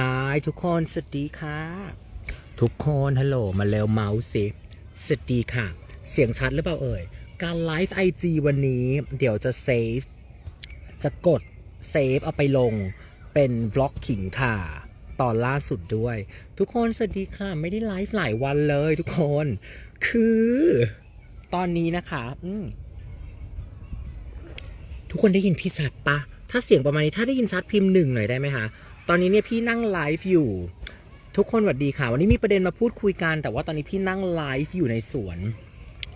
ฮายทุกคนสวัสดีค่ะ ทุกคนฮัลโหลมาเร็วเมาส์สิสวัสดีค่ะ เสียงชัดหรือเปล่าเอ่ย การไลฟ์ไอจีวันนี้เดี๋ยวจะเซฟ จะกดเซฟเอาไปลงเป็นวล็อกขิงค่ะ ตอนล่าสุดด้วย ทุกคนสวัสดีค่ะ ไม่ได้ไลฟ์หลายวันเลยทุกคน คือ ตอนนี้นะคะ อืทุกคนได้ยินพี่ชัดปะถ้าเสียงประมาณนี้ถ้าได้ยินชัดพิมพ์หนึ่งหน่อยได้ไหมคะ ตอนนี้เนี่ยพี่นั่งไลฟ์อยู่ ทุกคนสวัสดีค่ะ วันนี้มีประเด็นมาพูดคุยกัน แต่ว่าตอนนี้พี่นั่งไลฟ์อยู่ในสวน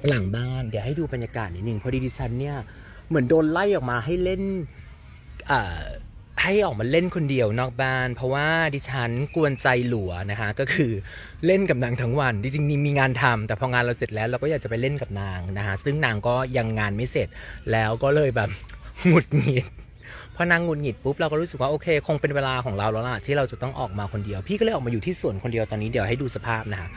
หลังบ้าน เดี๋ยวให้ดูบรรยากาศนิดนึงพอดีดิฉันเนี่ยเหมือนโดนไล่ออกมาให้เล่นให้ออกมาเล่นคนเดียวนอกบ้าน เพราะว่าดิฉันกวนใจหลัวนะคะก็คือเล่นกับนางทั้งวันจริงๆมีงานทำแต่พองานเราเสร็จแล้วเราก็อยากจะไปเล่นกับนางนะคะซึ่งนางก็ยังงานไม่เสร็จแล้วก็เลยแบบหงุดหงิด พอนางงุดหงิดปุ๊บเราก็รู้สึกว่าโอเค คงเป็นเวลาของเราแล้วล่ะที่เราจะต้องออกมาคนเดียว พี่ก็เลยออกมาอยู่ที่สวนคนเดียวตอนนี้เดี๋ยวให้ดูสภาพนะคะ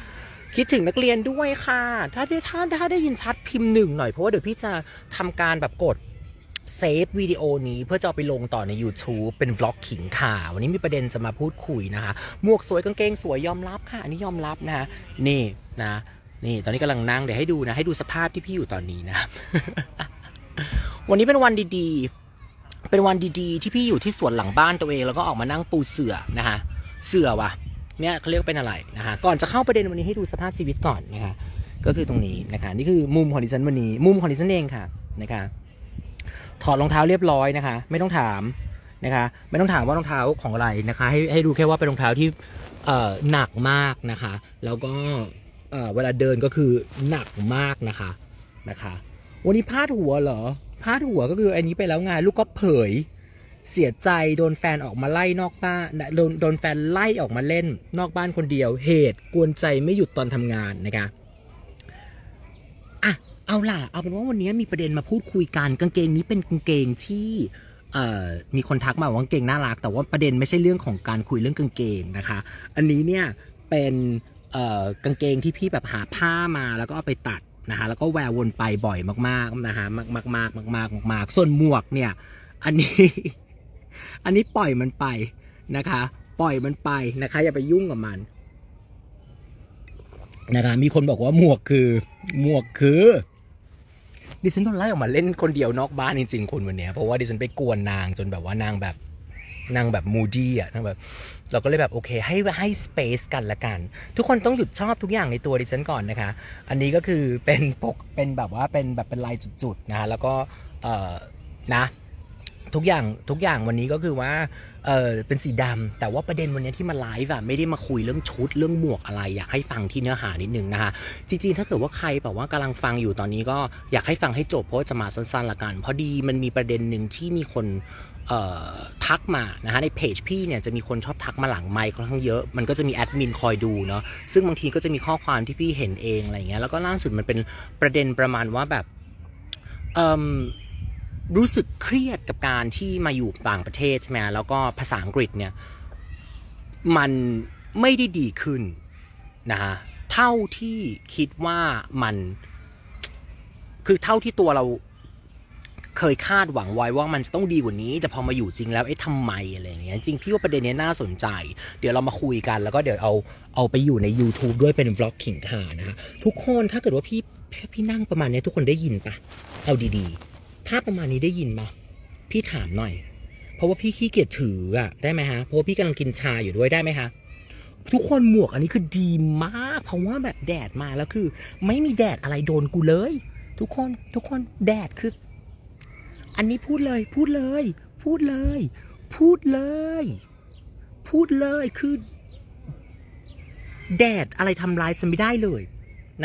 คิดถึงนักเรียนด้วยค่ะ ถ้าได้ถ้าถ้าได้ยินชัดพิมพ์หนึ่งหน่อยเพราะว่าเดี๋ยวพี่จะทำการแบบกดเซฟวิดีโอนี้เพื่อจะไปลงต่อใน YouTube เป็นบล็อกขิงข่าวันนี้มีประเด็นจะมาพูดคุยนะคะหมวกสวยกางเกงสวยยอมรับค่ะ อันนี้ยอมรับนะคะนี่นะ นี่ตอนนี้กำลังนั่งเดี๋ยวให้ดูนะ ให้ดูสภาพที่พี่อยู่ตอนนี้นะ วันนี้เป็นวันดีๆ เป็นวันดีๆ ที่พี่อยู่ที่สวนหลังบ้านตัวเอง แล้วก็ออกมานั่งปูเสือนะคะเสือวะเนี่ยเขาเรียกเป็นอะไรนะคะก่อนจะเข้าประเด็นวันนี้ให้ดูสภาพชีวิตก่อนนะคะก็คือตรงนี้นะคะนี่คือมุมของดิฉันวันนี้มุมของดิฉันเองค่ะนะคะถอดรองเท้าเรียบร้อยนะคะ ไม่ต้องถามนะคะไม่ต้องถามว่ารองเท้าของอะไรนะคะ ให้ให้ดูแค่ว่าเป็นรองเท้าที่เอ่อหนักมากนะคะ แล้วก็เอ่อเวลาเดินก็คือหนักมากนะคะนะคะ วันนี้พาดหัวเหรอ พาดหัวก็คืออันนี้ไปแล้วไงลูกก็เผย เสียใจโดนแฟนออกมาไล่นอกบ้านโดนโดนแฟนไล่ออกมาเล่น นอกบ้านคนเดียว เหตุกวนใจไม่หยุดตอนทำงานนะคะอะเอาล่ะ เอาเป็นว่าวันนี้มีประเด็นมาพูดคุยกันกางเกงนี้เป็นกางเกงที่มีคนทักมาว่ากางเกงน่ารัก แต่ว่าประเด็นไม่ใช่เรื่องของการคุยเรื่องกางเกงนะคะ อันนี้เนี่ยเป็นกางเกงที่พี่แบบหาผ้ามาแล้วก็เอาไปตัด นะคะแล้วก็แวววนไปบ่อยมากๆนะคะมากมากมากมากมากมากๆส่วนหมวกเนี่ย อันนี้ อันนี้ปล่อยมันไปนะคะ ปล่อยมันไปนะคะ อย่าไปยุ่งกับมันนะคะมีคนบอกว่าหมวกคือ หมวกคือดิฉันต้องไล่ออกมาเล่นคนเดียวนอกบ้านจริงๆคนวันนี้เพราะว่าดิฉันไปกวนนางจนแบบว่านางแบบ นางแบบมูดี้อะนางแบบเราก็เลยแบบโอเค ให้ให้สเปซกันละกัน ทุกคนต้องหยุดชอบทุกอย่างในตัวดิฉันก่อนนะคะ อันนี้ก็คือเป็นปกเป็นแบบว่าเป็นแบบเป็นลายจุดๆนะแล้วก็เออนะทุกอย่างทุกอย่างวันนี้ก็คือว่าเออเป็นสีดำแต่ว่าประเด็นวันนี้ที่มาไลฟ์อะไม่ได้มาคุยเรื่องชุดเรื่องหมวกอะไรอยากให้ฟังที่เนื้อหานิดนึงนะคะจริงๆถ้าเกิดว่าใครแบบว่ากำลังฟังอยู่ตอนนี้ก็อยากให้ฟังให้จบเพราะจะมาสั้นๆละกัน พอดีมันมีประเด็นหนึ่งที่มีคน ทักมานะฮะในเพจพี่เนี่ยจะมีคนชอบทักมาหลังไมค์ค่อนข้างเยอะ มันก็จะมีแอดมินคอยดูเนาะซึ่งบางทีก็จะมีข้อความที่พี่เห็นเองอะไรเงี้ยแล้วก็ล่าสุดมันเป็นประเด็นประมาณว่าแบบรู้สึกเครียดกับการที่มาอยู่ต่างประเทศใช่ไหมแล้วก็ภาษาอังกฤษเนี่ยมันไม่ได้ดีขึ้นนะฮะเท่าที่คิดว่ามัน คือเท่าที่ตัวเรา เคยคาดหวังไว้ว่ามันจะต้องดีกว่านี้แต่พอมาอยู่จริงแล้วเอ๊ะทำไมอะไรอย่างเงี้ยจริงพี่ว่าประเด็นนี้น่าสนใจ เดี๋ยวเรามาคุยกันแล้วก็เดี๋ยวเอาเอาไปอยู่ใน YouTube ด้วยเป็น vlog ขิงขานะฮะทุกคนถ้าเกิดว่าพี่พี่นั่งประมาณนี้ทุกคนได้ยินปะเอาดีๆ ถ้าประมาณนี้ได้ยินมาพี่ถามหน่อย เพราะว่าพี่ขี้เกียจถืออะได้ไหมฮะเพราะว่าพี่กำลังกินชาอยู่ด้วยได้ไหมฮะทุกคนหมวกอันนี้คือดีมาก เพราะว่าแบบแดดมาแล้วคือ ไม่มีแดดอะไรโดนกูเลย ทุกคนทุกคนแดดคือ อันนี้พูดเลย พูดเลย พูดเลย พูดเลย พูดเลยคือแดดอะไรทำร้ายฉันไม่ได้เลย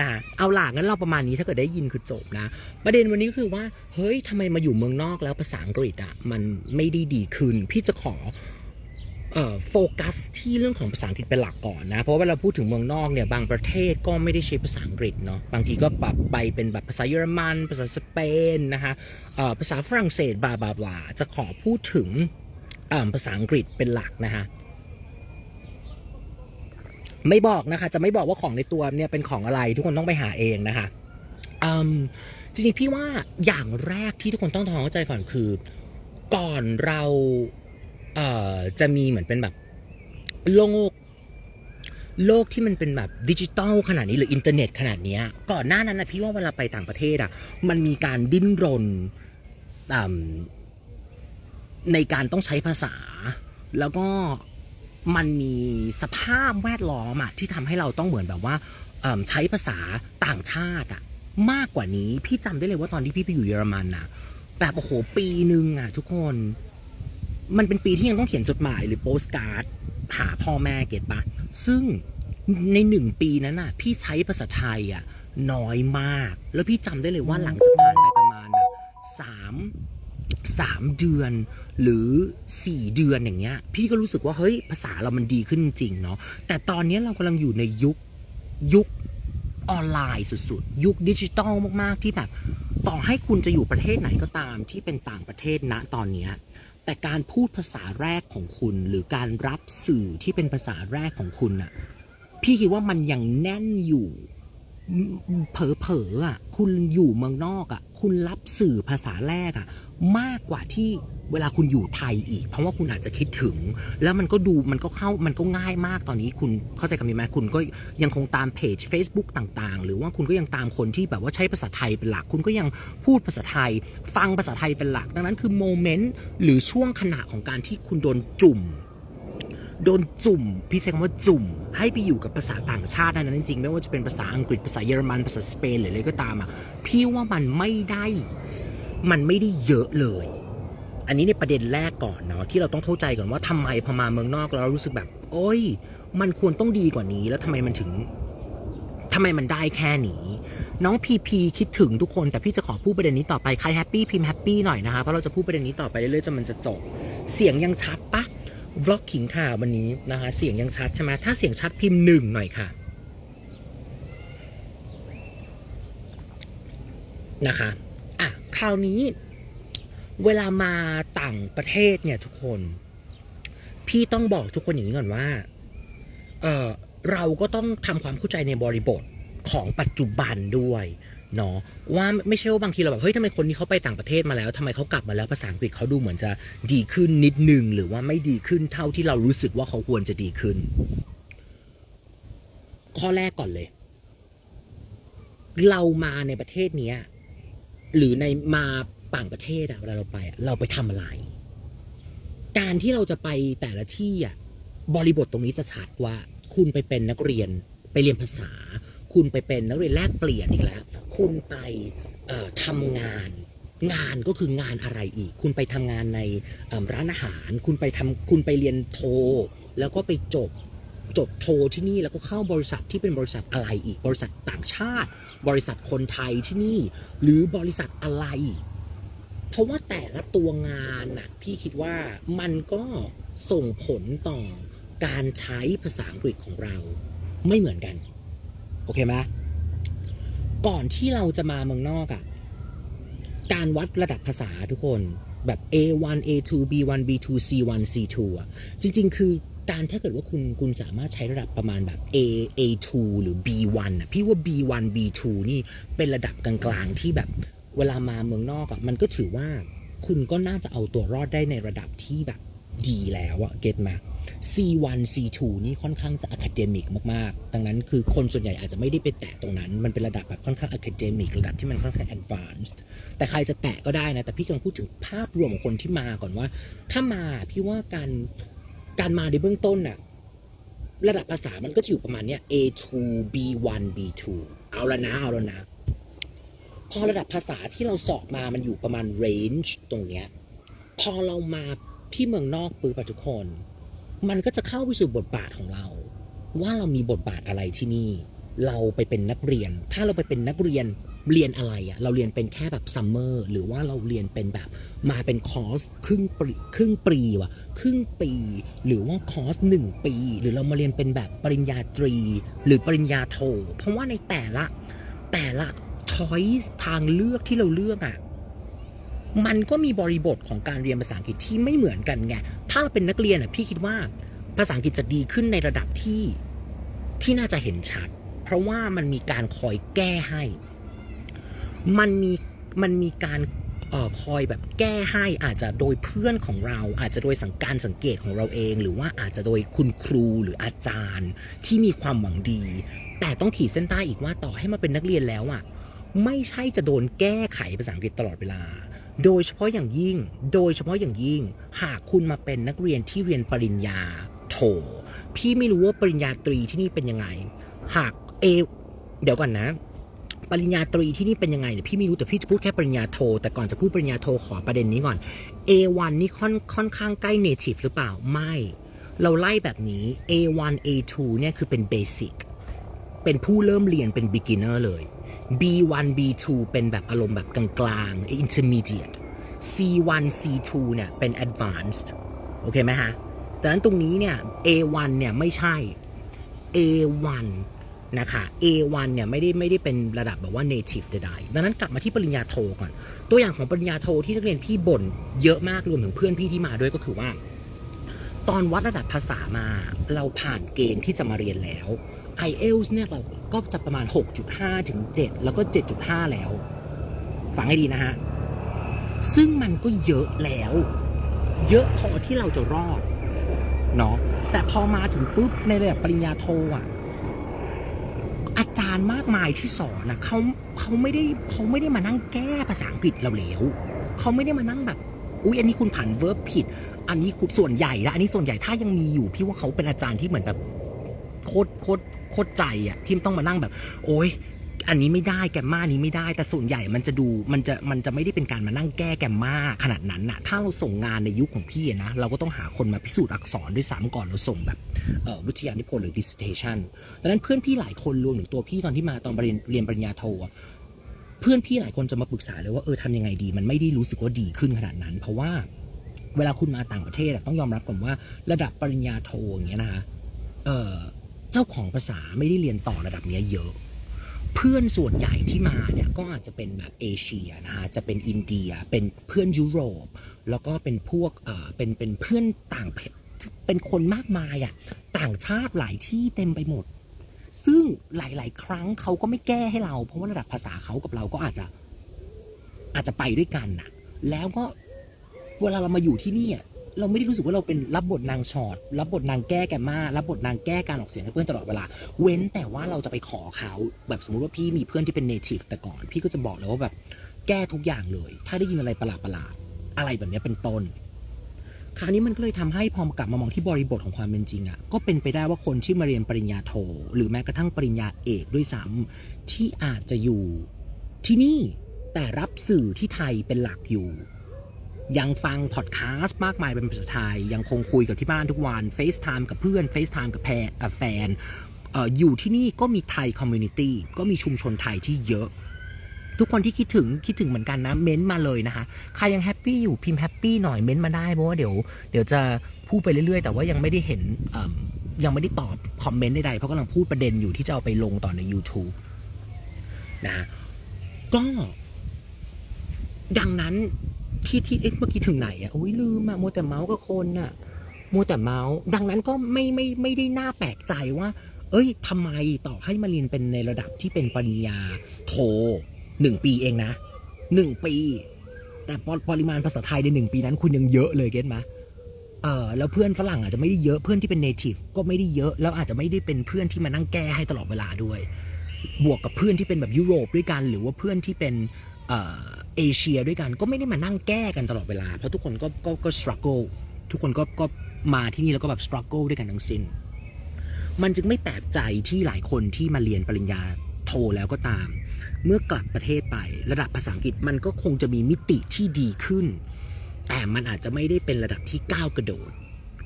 นะเอาหล่ะงั้นเราประมาณนี้ถ้าเกิดได้ยินคือจบนะ ประเด็นวันนี้ก็คือว่า เฮ้ยทำไมมาอยู่เมืองนอกแล้วภาษาอังกฤษอะมันไม่ได้ดีขึ้น พี่จะขอ โฟกัสที่เรื่องของภาษาอังกฤษเป็นหลักก่อนนะ เพราะว่าเราพูดถึงเมืองนอกเนี่ยบางประเทศก็ไม่ได้ใช้ภาษาอังกฤษเนาะบางทีก็ปรับไปเป็นแบบภาษาเยอรมัน ภาษาสเปนนะคะภาษาฝรั่งเศสบลาบลาบลาจะขอพูดถึงภาษาอังกฤษเป็นหลักนะคะไม่บอกนะคะจะไม่บอกว่าของในตัวเนี่ยเป็นของอะไรทุกคนต้องไปหาเองนะคะจริงๆพี่ว่าอย่างแรกที่ทุกคนต้องทำความเข้าใจก่อนคือ ก่อนเรา เอ่อจะมีเหมือนเป็นแบบโลก โลกที่มันเป็นแบบดิจิตอลขนาดนี้หรืออินเทอร์เน็ตขนาดเนี้ยก่อนหน้านั้นนะพี่ว่าเวลาไปต่างประเทศอะมันมีการดิ้นรนในการต้องใช้ภาษา แล้วก็มันมีสภาพแวดล้อมอะที่ทำให้เราต้องเหมือนแบบว่าใช้ภาษาต่างชาติอะมากกว่านี้พี่จำได้เลยว่าตอนที่พี่ไปอยู่เยอรมันนะแบบโอ้โหปีหนึ่งอะทุกคน มันเป็นปีที่ยังต้องเขียนจดหมายหรือโปสการ์ดหาพ่อแม่เก็ตปะซึ่งในหนึ่งปีนั้นน่ะ พี่ใช้ภาษาไทยอะน้อยมาก แล้วพี่จำได้เลยว่าหลังจากผ่านไปประมาณแบบสามสามเดือนหรือสี่เดือนอย่างเงี้ย พี่ก็รู้สึกว่าเฮ้ยภาษาเรามันดีขึ้นจริงเนาะแต่ตอนนี้เรากำลังอยู่ในยุคยุคออนไลน์สุดๆ ยุคดิจิตอลมากๆที่แบบ ต่อให้คุณจะอยู่ประเทศไหนก็ตามที่เป็นต่างประเทศณตอนเนี้ย แต่การพูดภาษาแรกของคุณ หรือการรับสื่อที่เป็นภาษาแรกของคุณน่ะ พี่คิดว่ามันยังแน่นอยู่เผลอๆอะ คุณอยู่เมืองนอกอะ คุณรับสื่อภาษาแรกอะ มากกว่าที่เวลาคุณอยู่ไทยอีก เพราะว่าคุณอาจจะคิดถึง แล้วมันก็ดูมันก็เข้ามันก็ง่ายมากตอนนี้คุณเข้าใจคำนี้ไหมคุณก็ยังคงตามเพจ Facebook ต่างๆ หรือว่าคุณก็ยังตามคนที่แบบว่าใช้ภาษาไทยเป็นหลัก คุณก็ยังพูดภาษาไทย ฟังภาษาไทยเป็นหลัก ดังนั้นคือโมเมนต์หรือช่วงขณะของการที่คุณโดนจุ่มโดนจุ่ม พี่ใช้คำว่าจุ่ม ให้ไปอยู่กับภาษาต่างชาตินั้นจริงๆไม่ว่าจะเป็นภาษาอังกฤษภาษาเยอรมันภาษาสเปนหรืออะไรก็ตามอะพี่ว่ามันไม่ได้ มันไม่ได้เยอะเลย อันนี้ในประเด็นแรกก่อนเนาะที่เราต้องเข้าใจก่อนว่าทำไมพอมาเมืองนอกแล้วเรารู้สึกแบบ โอ้ย มันควรต้องดีกว่านี้ แล้วทำไมมันถึงทำไมมันได้แค่นี้ น้องพีพีคิดถึงทุกคน แต่พี่จะขอพูดประเด็นนี้ต่อไปใครแฮปปี้พิมพ์แฮปปี้หน่อยนะคะเพราะเราจะพูดประเด็นนี้ต่อไปเรื่อยๆจนมันจะจบ เสียงยังชัดปะวล็อกขิงข่าววันนี้นะคะเสียงยังชัดใช่ไหมถ้าเสียงชัดพิมพ์หนึ่งหน่อยค่ะนะคะ คราวนี้เวลามาต่างประเทศเนี่ยทุกคน พี่ต้องบอกทุกคนอย่างนี้ก่อนว่าเออเราก็ต้องทำความเข้าใจในบริบทของปัจจุบันด้วยเนาะว่าไม่ใช่ว่าบางทีเราแบบเฮ้ยทำไมคนนี้เขาไปต่างประเทศมาแล้วทำไมเขากลับมาแล้วภาษาอังกฤษเขาดูเหมือนจะดีขึ้นนิดนึง หรือว่าไม่ดีขึ้นเท่าที่เรารู้สึกว่าเขาควรจะดีขึ้น ข้อแรกก่อนเลย เรามาในประเทศเนี้ย หรือในมาต่างประเทศอะเวลาเราไปอะเราไปทำอะไร การที่เราจะไปแต่ละที่อะบริบทตรงนี้จะชัดว่า คุณไปเป็นนักเรียนไปเรียนภาษา คุณไปเป็นนักเรียนแลกเปลี่ยนอีกแล้ว คุณไปเอ่อทำงาน งานก็คืองานอะไรอีก คุณไปทำงานในเอิ่มร้านอาหาร คุณไปทำคุณไปเรียนโท แล้วก็ไปจบ จบโทที่นี่แล้วก็เข้าบริษัทที่เป็นบริษัทอะไรอีก บริษัทต่างชาติ บริษัทคนไทยที่นี่ หรือบริษัทอะไร เพราะว่าแต่ละตัวงานน่ะพี่คิดว่ามันก็ส่งผลต่อการใช้ภาษาอังกฤษของเราไม่เหมือนกัน โอเคไหมก่อนที่เราจะมาเมืองนอกอะ่ะการวัดระดับภาษาทุกคนแบบ A1 A2 B1 B2 C1 C2 อะจริง ๆ คือ การถ้าเกิดว่าคุณคุณสามารถใช้ระดับประมาณแบบ A A2 หรือ B1 อะพี่ว่า B1 B2 นี่เป็นระดับกลางๆที่แบบเวลามาเมืองนอกอะมันก็ถือว่าคุณก็น่าจะเอาตัวรอดได้ในระดับที่แบบดีแล้วอะเก็ตมา C1 C2 นี่ค่อนข้างจะอะคาเดมิกมากๆ ดังนั้นคือคนส่วนใหญ่อาจจะไม่ได้ไปแตะตรงนั้น มันเป็นระดับแบบค่อนข้างอะคาเดมิกระดับที่มันค่อนข้างแอดวานซ์แต่ใครจะแตะก็ได้นะ แต่พี่กำลังพูดถึงภาพรวมของคนที่มาก่อนว่า ถ้ามาพี่ว่าการ การมาในเบื้องต้นน่ะระดับภาษามันก็จะอยู่ประมาณเนี้ย A2 B1 B2 เอาละนะเอาละนะ พอระดับภาษาที่เราสอบมามันอยู่ประมาณ range ตรงเนี้ยพอเรามาที่เมืองนอกปื้ปทุกคน มันก็จะเข้าไปสู่บทบาทของเรา ว่าเรามีบทบาทอะไรที่นี่ เราไปเป็นนักเรียน ถ้าเราไปเป็นนักเรียน เรียนอะไรอะเราเรียนเป็นแค่แบบซัมเมอร์หรือว่าเราเรียนเป็นแบบมาเป็นคอร์สครึ่งปีครึ่งปีว่ะครึ่งปี หรือว่าคอร์สหนึ่งปี หรือเรามาเรียนเป็นแบบปริญญาตรี หรือปริญญาโท เพราะว่าในแต่ละแต่ละช้อยส์ทางเลือกที่เราเลือกอะมันก็มีบริบทของการเรียนภาษาอังกฤษที่ไม่เหมือนกันไงถ้าเราเป็นนักเรียนอะพี่คิดว่าภาษาอังกฤษจะดีขึ้นในระดับที่ที่น่าจะเห็นชัด เพราะว่ามันมีการคอยแก้ให้ มันมีมันมีการออคอยแบบแก้ให้อาจจะโดยเพื่อนของเรา อาจจะโดยสังการสังเกตของเราเอง หรือว่าอาจจะโดยคุณครูหรืออาจารย์ที่มีความหวังดี แต่ต้องขีดเส้นใต้อีกว่าต่อให้มาเป็นนักเรียนแล้วอะไม่ใช่จะโดนแก้ไขภาษาอังกฤษตลอดเวลา โดยเฉพาะอย่างยิ่ง โดยเฉพาะอย่างยิ่ง หากคุณมาเป็นนักเรียนที่เรียนปริญญาโท พี่ไม่รู้ว่าปริญญาตรีที่นี่เป็นยังไง หากเอเดี๋ยวก่อนนะ ปริญญาตรีที่นี่เป็นยังไงเนี่ยพี่ไม่รู้แต่พี่จะพูดแค่ปริญญาโท แต่ก่อนจะพูดปริญญาโทขอประเด็นนี้ก่อน A1 นี่ค่อนค่อนข้างใกล้ native หรือเปล่าไม่ เราไล่แบบนี้ A1 A2 เนี่ยคือเป็น basic เป็นผู้เริ่มเรียนเป็น beginner เลย B1 B2 เป็นแบบอารมณ์แบบกลางๆ intermediate C1 C2 เนี่ยเป็น advanced โอเคไหมฮะดังนั้นตรงนี้เนี่ย A1 เนี่ยไม่ใช่ A1 นะคะ A1 เนี่ยไม่ได้ไม่ได้เป็นระดับแบบว่า native ใดๆดังนั้นกลับมาที่ปริญญาโทก่อน ตัวอย่างของปริญญาโทที่นักเรียนพี่บ่นเยอะมากรวมถึงเพื่อนพี่ที่มาด้วยก็คือว่า ตอนวัดระดับภาษามาเราผ่านเกณฑ์ที่จะมาเรียนแล้ว IELTS เนี่ยเราก็จะประมาณ 6.5 ถึง 7 แล้วก็ 7.5 แล้ว ฟังให้ดีนะฮะ ซึ่งมันก็เยอะแล้ว เยอะพอที่เราจะรอดเนาะแต่พอมาถึงปุ๊บในระดับปริญญาโทอะ อาจารย์มากมายที่สอนนะเขาเขาไม่ได้เขาไม่ได้มานั่งแก้ภาษาอังกฤษเราแล้วเขาไม่ได้มานั่งแบบอุ้ยอันนี้คุณผ่านเวิร์บผิด อันนี้คุณส่วนใหญ่ละอันนี้ส่วนใหญ่ถ้ายังมีอยู่พี่ว่าเขาเป็นอาจารย์ที่เหมือนแบบโคตรโคตรโคตรใจอะที่ต้องมานั่งแบบ โอ้ย อันนี้ไม่ได้แกมมานี้ไม่ได้ แต่ส่วนใหญ่มันจะดูมันจะมันจะไม่ได้เป็นการมานั่งแก้แกมมาขนาดนั้นน่ะถ้าเราส่งงานในยุคของพี่นะเราก็ต้องหาคนมาพิสูจน์อักษรด้วยซ้ำก่อนเราส่งแบบวิทยานิพนธ์หรือ dissertation ดังนั้นเพื่อนพี่หลายคนรวมถึงตัวพี่ตอนที่มาตอนเรียนเรียนปริญญาโทเพื่อนพี่หลายคนจะมาปรึกษาเลยว่าเออทำยังไงดี มันไม่ได้รู้สึกว่าดีขึ้นขนาดนั้น เพราะว่าเวลาคุณมาต่างประเทศต้องยอมรับก่อนว่าระดับปริญญาโทอย่างเงี้ยนะคะเเจ้าของภาษาไม่ได้เรียนต่อระดับเนี้ยเยอะ เพื่อนส่วนใหญ่ที่มาเนี่ยก็อาจจะเป็นแบบเอเชียนะคะจะเป็นอินเดียเป็นเพื่อนยุโรป แล้วก็เป็นพวกเอ่อเป็นเป็นเพื่อนต่างเพศเป็นคนมากมายอะ่ะต่างชาติหลายที่เต็มไปหมด ซึ่งหลาย ๆ ครั้งเขาก็ไม่แก้ให้เรา เพราะว่าระดับภาษาเขากับเราก็อาจจะอาจจะไปด้วยกันน่ะ แล้วก็เวลาเรามาอยู่ที่นี่อะ เราไม่ได้รู้สึกว่าเราเป็นรับบทนางชอดรับบทนางแก้แกมมารับบทนางแก้การออกเสียงให้เพื่อนตลอดเวลา เว้นแต่ว่าเราจะไปขอเขาแบบสมมติว่าพี่มีเพื่อนที่เป็น native แต่ก่อน พี่ก็จะบอกเลยว่าแบบแก้ทุกอย่างเลย ถ้าได้ยินอะไรประหลาดประหลาดอะไรแบบนี้เป็นต้นคราวนี้มันก็เลยทำให้พอกลับมามองที่บริบทของความเป็นจริงอะ่ะก็เป็นไปได้ว่าคนที่มาเรียนปริญญาโท หรือแม้กระทั่งปริญญาเอกด้วยซ้ำที่อาจจะอยู่ที่นี่แต่รับสื่อที่ไทยเป็นหลักอยู่ ยังฟังพอดแคสต์มากมายเป็นภาษาไทย ยังคงคุยกับที่บ้านทุกวัน FaceTime กับเพื่อน FaceTime กับแฟนอยู่ที่นี่ก็มีไทยคอมมูนิตี้ก็มีชุมชนไทยที่เยอะ ทุกคนที่คิดถึงคิดถึงเหมือนกันนะ เม้นต์มาเลยนะคะ ใครยังแฮปปี้อยู่พิมพ์แฮปปี้หน่อยเม้นต์มาได้เพราะว่าเดี๋ยวเดี๋ยวจะพูดไปเรื่อยๆ แต่ว่ายังไม่ได้เห็นยังไม่ได้ตอบคอมเมนต์ใดๆเพราะกำลังพูดประเด็นอยู่ที่จะเอาไปลงต่อใน YouTube นะก็ดังนั้น ที่ที่เอ๊ะเมื่อกี้ถึงไหนอะโอ้ยลืมอะมัวแต่เมาส์กับคนอะมัวแต่เมาส์ดังนั้นก็ไม่ไม่ไม่ได้น่าแปลกใจว่า เอ้ยทำไมต่อให้มาเรียนเป็นในระดับที่เป็นปริญญาโทหนึ่งปีเองนะหนึ่งปี แต่ปปริมาณภาษาไทยในหนึ่งปีนั้นคุณยังเยอะเลยเก็ตไหมเออแล้วเพื่อนฝรั่งอาจจะไม่ได้เยอะเพื่อนที่เป็น native ก็ไม่ได้เยอะ แล้วอาจจะไม่ได้เป็นเพื่อนที่มานั่งแก้ให้ตลอดเวลาด้วย บวกกับเพื่อนที่เป็นแบบยุโรปด้วยกัน หรือว่าเพื่อนที่เป็นเอ่อ เอเชียด้วยกันก็ไม่ได้มานั่งแก้กันตลอดเวลา เพราะทุกคนก็ก็ก็ struggle ทุกคนก็ก็มาที่นี่แล้วก็แบบ struggle ด้วยกันทั้งสิ้น มันจึงไม่แปลกใจที่หลายคนที่มาเรียนปริญญาโทแล้วก็ตาม เมื่อกลับประเทศไประดับภาษาอังกฤษมันก็คงจะมีมิติที่ดีขึ้น แต่มันอาจจะไม่ได้เป็นระดับที่ก้าวกระโดด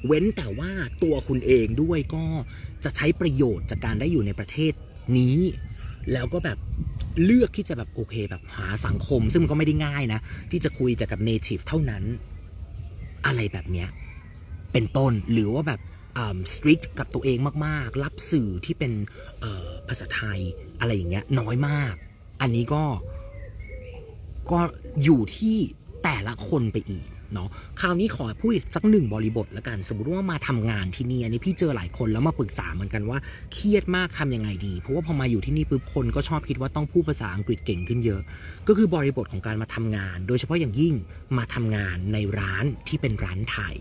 เว้นแต่ว่าตัวคุณเองด้วยก็จะใช้ประโยชน์จากการได้อยู่ในประเทศนี้ แล้วก็แบบเลือกที่จะแบบโอเคแบบหาสังคม ซึ่งมันก็ไม่ได้ง่ายนะ ที่จะคุยแต่กับ native เท่านั้น อะไรแบบเนี้ยเป็นต้นหรือว่าแบบสตรีทกับตัวเองมากๆ รับสื่อที่เป็นภาษาไทยอะไรอย่างเงี้ยน้อยมาก อันนี้ก็ก็อยู่ที่แต่ละคนไปอีก เนาะคราวนี้ขอพูดอีกสักหนึ่งบริบทละกัน สมมติว่ามาทำงานที่นี่อันนี้พี่เจอหลายคนแล้วมาปรึกษาเหมือนกันว่าเครียดมากทำยังไงดี เพราะว่าพอมาอยู่ที่นี่ปุ๊บคนก็ชอบคิดว่าต้องพูดภาษาอังกฤษเก่งขึ้นเยอะ ก็คือบริบทของการมาทำงาน โดยเฉพาะอย่างยิ่งมาทำงานในร้านที่เป็นร้านไทย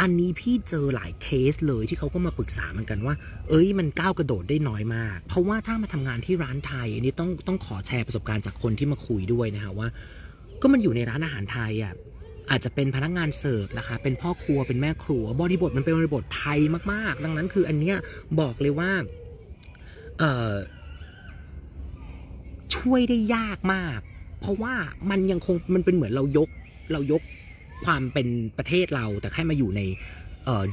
อันนี้พี่เจอหลายเคสเลยที่เขาก็มาปรึกษาเหมือนกันว่า เอ้ยมันก้าวกระโดดได้น้อยมาก เพราะว่าถ้ามาทำงานที่ร้านไทย อันนี้ต้องต้องขอแชร์ประสบการณ์จากคนที่มาคุยด้วยนะฮะว่า ก็มันอยู่ในร้านอาหารไทยอะ อาจจะเป็นพนักงานเสิร์ฟนะคะ เป็นพ่อครัวเป็นแม่ครัว บริบทมันเป็นบริบทไทยมาก ๆ ดังนั้นคืออันเนี้ยบอกเลยว่าเออช่วยได้ยากมาก เพราะว่ามันยังคงมันเป็นเหมือนเรายกเรายกความเป็นประเทศเราแต่แค่มาอยู่ใน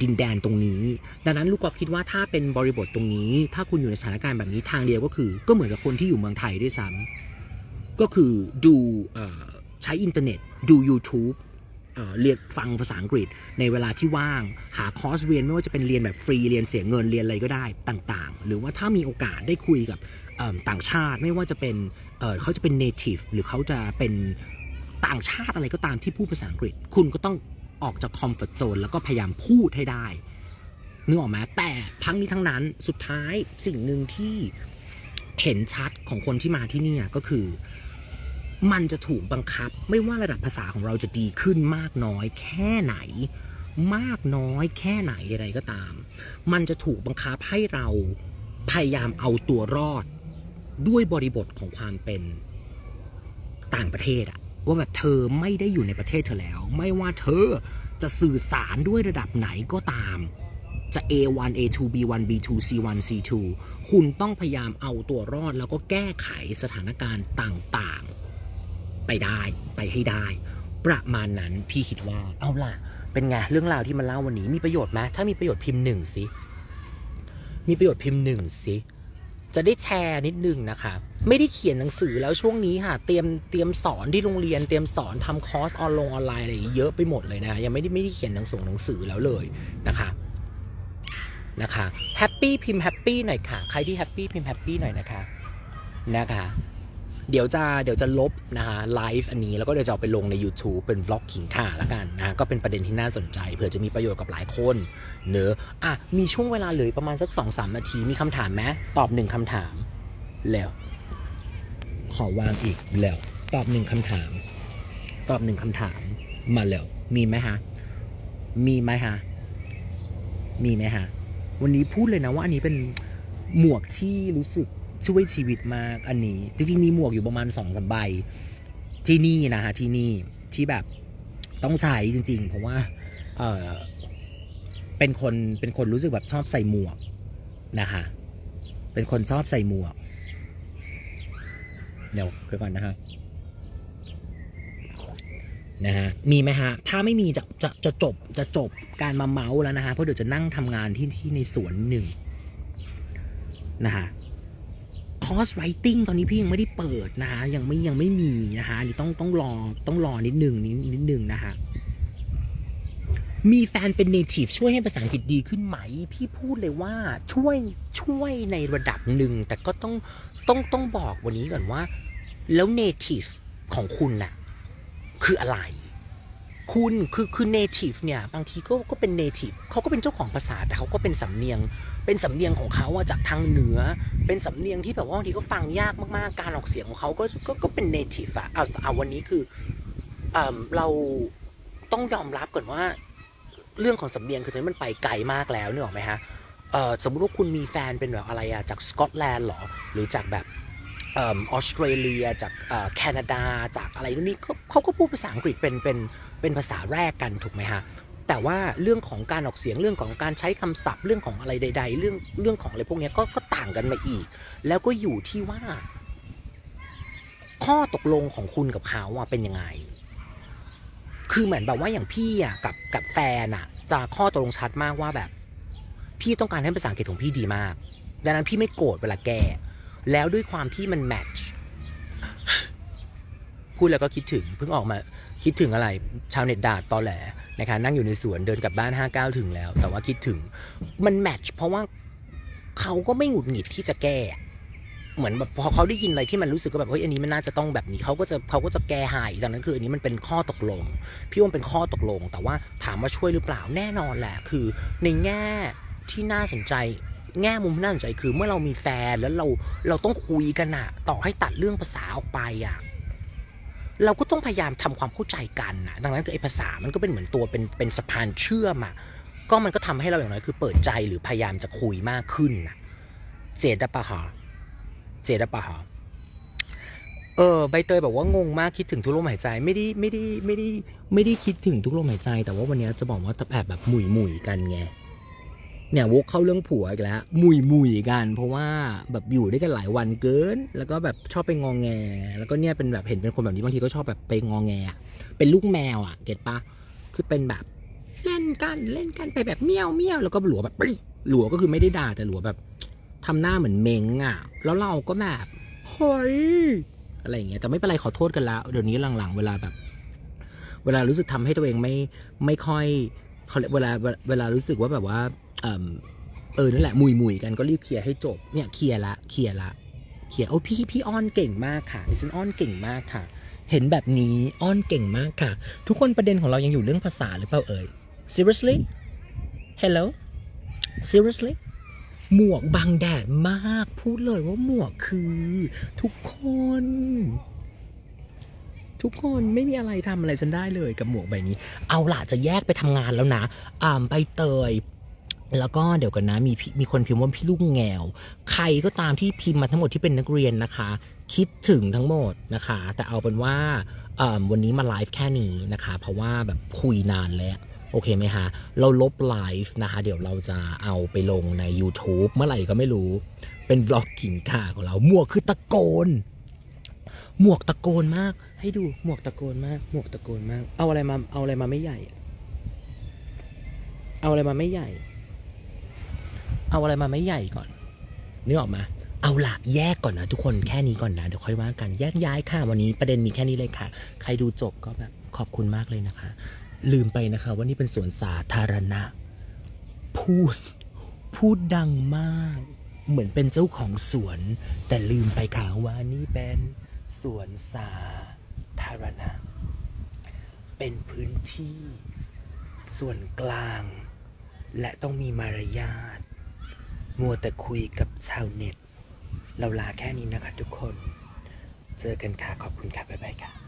ดินแดนตรงนี้ ดังนั้นลูกกอล์ฟคิดว่าถ้าเป็นบริบทตรงนี้ ถ้าคุณอยู่ในสถานการณ์แบบนี้ทางเดียวก็คือ ก็เหมือนกับคนที่อยู่เมืองไทยด้วยซ้ำก็คือดูใช้อินเทอร์เน็ตดู YouTube เรียนฟังภาษาอังกฤษในเวลาที่ว่าง หาคอร์สเรียนไม่ว่าจะเป็นเรียนแบบฟรีเรียนเสียเงินเรียนอะไรก็ได้ต่างๆ หรือว่าถ้ามีโอกาสได้คุยกับต่างชาติไม่ว่าจะเป็นเเขาจะเป็น native หรือเขาจะเป็นต่างชาติอะไรก็ตามที่พูดภาษาอังกฤษ คุณก็ต้องออกจากคอมฟอร์ z โซนแล้วก็พยายามพูดให้ได้นึกออกไหมแต่ทั้งนี้ทั้งนั้นสุดท้ายสิ่งหนึ่งที่เห็นชัดของคนที่มาที่นี่ก็คือ มันจะถูกบังคับไม่ว่าระดับภาษาของเราจะดีขึ้นมากน้อยแค่ไหน มากน้อยแค่ไหนใดๆก็ตาม มันจะถูกบังคับให้เราพยายามเอาตัวรอด ด้วยบริบทของความเป็นต่างประเทศอะว่าแบบเธอไม่ได้อยู่ในประเทศเธอแล้ว ไม่ว่าเธอจะสื่อสารด้วยระดับไหนก็ตาม จะ A1 A2 B1 B2 C1 C2 คุณต้องพยายามเอาตัวรอดแล้วก็แก้ไขสถานการณ์ต่าง ไปได้ไปให้ได้ ประมาณนั้นพี่คิดว่าเอาล่ะ เป็นไงเรื่องราวที่มันเล่าวันนี้มีประโยชน์ไหมถ้ามีประโยชน์พิมพ์หนึ่งสิมีประโยชน์พิมพ์หนึ่งสิจะได้แชร์นิดนึงนะคะ ไม่ได้เขียนหนังสือแล้วช่วงนี้ค่ะ เตรียมเตรียมสอนที่โรงเรียนเตรียมสอนทำคอร์สออนลงออนไลน์อะไรเยอะไปหมดเลยนะยังไม่ได้ไม่ได้เขียนหนังส่งหนังสือแล้วเลยนะคะนะคะแฮปปี้พิมพ์แฮปปี้หน่อยค่ะ ใครที่แฮปปี้พิมพ์แฮปปี้หน่อยนะคะนะคะ เดี๋ยวจะเดี๋ยวจะลบนะคะไลฟ์อันนี้แล้วก็เดี๋ยวจะเอาไปลงใน YouTube เป็นวล็อกขิงข่าล้วกันนะก็เป็นประเด็นที่น่าสนใจเผื่อจะมีประโยชน์กับหลายคนเนอะอะมีช่วงเวลาเหลือประมาณสัก2อสนาทีมีคำถามไหมตอบหนึ่งคำถาม แล้ว ขอวางอีกแล้ว ตอบหนึ่งคำถาม ตอบหนึ่งคำถาม มาแล้วมีไหมฮะมีไหมฮะมีไหมฮะวันนี้พูดเลยนะว่าอันนี้เป็นหมวกที่รู้สึก ช่วยชีวิตมากอันนี้ จริงๆมีหมวกอยู่ประมาณสองสามใบที่นี่นะฮะที่นี่ที่แบบต้องใส่จริง ๆ เพราะว่าเออเป็นคนเป็นคนรู้สึกแบบชอบใส่หมวกนะคะเป็นคนชอบใส่หมวก เดี๋ยวเดี๋ยวก่อนนะฮะนะฮะมีไหมฮะ ถ้าไม่มีจะจะจะจบจะจบการมาเมาส์แล้วนะฮะเพราะเดี๋ยวจะนั่งทำงานที่ที่ในสวนหนึ่งนะฮะ คอร์สไรติงตอนนี้พี่ยังไม่ได้เปิดนะฮะยังไม่ยังไม่มีนะฮะนี่ต้องต้องรอต้องรอนิดหนึ่งนิดนิดนึงนะฮะมีแฟนเป็นเนทีฟช่วยให้ภาษาอังกฤษดีขึ้นไหม พี่พูดเลยว่าช่วยช่วยในระดับหนึ่ง แต่ก็ต้องต้องต้องบอกวันนี้ก่อนว่า แล้วเนทีฟของคุณน่ะคืออะไร คุณคือคือ native เนี่ย บางทีก็ก็เป็น native เขาก็เป็นเจ้าของภาษาแต่เขาก็เป็นสำเนียง เป็นสำเนียงของเขาอะจากทางเหนือ เป็นสำเนียงที่แบบว่าบางทีก็ฟังยากมากๆ การออกเสียงของเขาก็ก็ก็เป็น native อะเอาเอาวันนี้คือเอเราต้องยอมรับก่อนว่า เรื่องของสำเนียงคือตอนนี้มันไปไกลมากแล้วเนึกออไหมฮะเออสมมติว่าคุณมีแฟนเป็นแบบอะไรอะจากสกอตแลนด์หรอ หรือจากแบบออสเตรเลียจากแคนาดาจากอะไรนู่นนี่เขาก็พูดภาษาอังกฤษเป็นเป็นเป็นภาษาแรกกันถูกไหมฮะ แต่ว่าเรื่องของการออกเสียงเรื่องของการใช้คำศัพท์เรื่องของอะไรใด ๆ เรื่องเรื่องของอะไรพวกนี้ก็ก็ต่างกันมาอีก แล้วก็อยู่ที่ว่า ข้อตกลงของคุณกับเขาอะเป็นยังไง คือเหมือนแบบว่าอย่างพี่อะกับกับแฟนอะจะข้อตกลงชัดมากว่าแบบ พี่ต้องการให้ภาษาอังกฤษของพี่ดีมาก ดังนั้นพี่ไม่โกรธเวลาแกแล้วด้วยความที่มันแมทช์พูดแล้วก็คิดถึงเพิ่งออกมา คิดถึงอะไรชาวเน็ตด่าตอแหลนะคะนั่งอยู่ในสวนเดินกลับบ้านห้าเก้าถึงแล้ว แต่ว่าคิดถึงมันแมทช์เพราะว่าเขาก็ไม่หงุดหงิดที่จะแก้ เหมือนแบบพอเขาได้ยินอะไรที่มันรู้สึกว่าแบบเฮ้ยอันนี้มันน่าจะต้องแบบนี้เขาก็จะเขาก็จะแก้หายดังนั้นคืออันนี้มันเป็นข้อตกลง พี่ว่ามันเป็นข้อตกลง แต่ว่าถามว่าช่วยหรือเปล่าแน่นอนแหละคือในแง่ที่น่าสนใจแง่มุมที่น่าสนใจคือเมื่อเรามีแฟนแล้วเราเราต้องคุยกันอะต่อให้ตัดเรื่องภาษาออกไปอะ เราก็ต้องพยายามทำความเข้าใจกันนะดังนั้นคือไอ้ภาษามันก็เป็นเหมือนตัวเป็นเป็นสะพานเชื่อมอะก็มันก็ทำให้เราอย่างน้อยคือเปิดใจหรือพยายามจะคุยมากขึ้นนะเจดปะฮะเจดปะฮะเออใบเตยบอกว่างงมากคิดถึงทุกลมหายใจไม่ได้ไม่ได้ไม่ได้ไม่ได้คิดถึงทุกลมหายใจ แต่ว่าวันนี้จะบอกว่าแอบแบบหมุยหมุยกันไง เนี่ยวกเข้าเรื่องผัวอีกแล้วมุยมุยกัน เพราะว่าแบบอยู่ด้วยกันหลายวันเกิน แล้วก็แบบชอบไปงองแง แล้วก็เนี่ยเป็นแบบเห็นเป็นคนแบบนี้บางทีก็ชอบแบบไปงองแง เป็นลูกแมวอะ เก็ตปะคือเป็นแบบเล่นกันเล่นกันไปแบบเมี้ยวเมี้ยวแล้วก็หลัวแบบหลัวก็คือไม่ได้ด่าแต่หลัวแบบทำหน้าเหมือนเม้งอะ แล้วเราก็แบบเฮ้ยอะไรอย่างเงี้ยแต่ไม่เป็นไรขอโทษกันแล้วเดี๋ยวนี้หลังๆ เวลาแบบ เวลารู้สึกทำให้ตัวเองไม่ไม่ค่อยเขาเวลาเวลารู้สึกว่าแบบว่า เออนั่นแหละมุยมุยกันก็รีบเคลียร์ให้จบเนี่ยเคลียร์ละเคลียร์ละเคลียร์โอ้พี่พี่อ้อนเก่งมากค่ะดิฉันอ้อนเก่งมากค่ะ เห็นแบบนี้อ้อนเก่งมากค่ะ ทุกคนประเด็นของเรายังอยู่เรื่องภาษาหรือเปล่าเอ่ย seriously hello seriously หมวกบังแดดมากพูดเลยว่าหมวกคือทุกคน ทุกคนไม่มีอะไรทำอะไรฉันได้เลยกับหมวกใบนี้ เอาล่ะจะแยกไปทำงานแล้วนะอ่าใบเตย แล้วก็เดี๋ยวกันนะมีพี่มีคนพิมพ์ว่าพี่ลูกแงว ใครก็ตามที่พิมพ์มาทั้งหมดที่เป็นนักเรียนนะคะ คิดถึงทั้งหมดนะคะ แต่เอาเป็นว่าเอิ่มวันนี้มาไลฟ์แค่นี้นะคะ เพราะว่าแบบคุยนานแล้วโอเคไหมฮะ เราลบไลฟ์นะคะ เดี๋ยวเราจะเอาไปลงใน YouTube เมื่อไหร่ก็ไม่รู้ เป็นบล็อกกิ่งข่าของเรา หมวกคือตะโกน หมวกตะโกนมาก ให้ดู หมวกตะโกนมาก หมวกตะโกนมาก เอาอะไรมา เอาอะไรมาไม่ใหญ่ เอาอะไรมาไม่ใหญ่ เอาอะไรมาไม่ใหญ่ก่อนนึกออกมาเอาหละแยกก่อนนะทุกคนแค่นี้ก่อนนะเดี๋ยวค่อยว่ากันแยกย้ายค่ะวันนี้ประเด็นมีแค่นี้เลยค่ะ ใครดูจบก็แบบขอบคุณมากเลยนะคะ ลืมไปนะคะว่านี่เป็นสวนสาธารณะ พูด พูดดังมาก เหมือนเป็นเจ้าของสวน แต่ลืมไปค่ะว่านี่เป็นสวนสาธารณะ เป็นพื้นที่ส่วนกลาง และต้องมีมารยาท มัวแต่คุยกับชาวเน็ต เราลาแค่นี้นะคะทุกคน เจอกันค่ะ ขอบคุณค่ะ บ๊ายบายค่ะ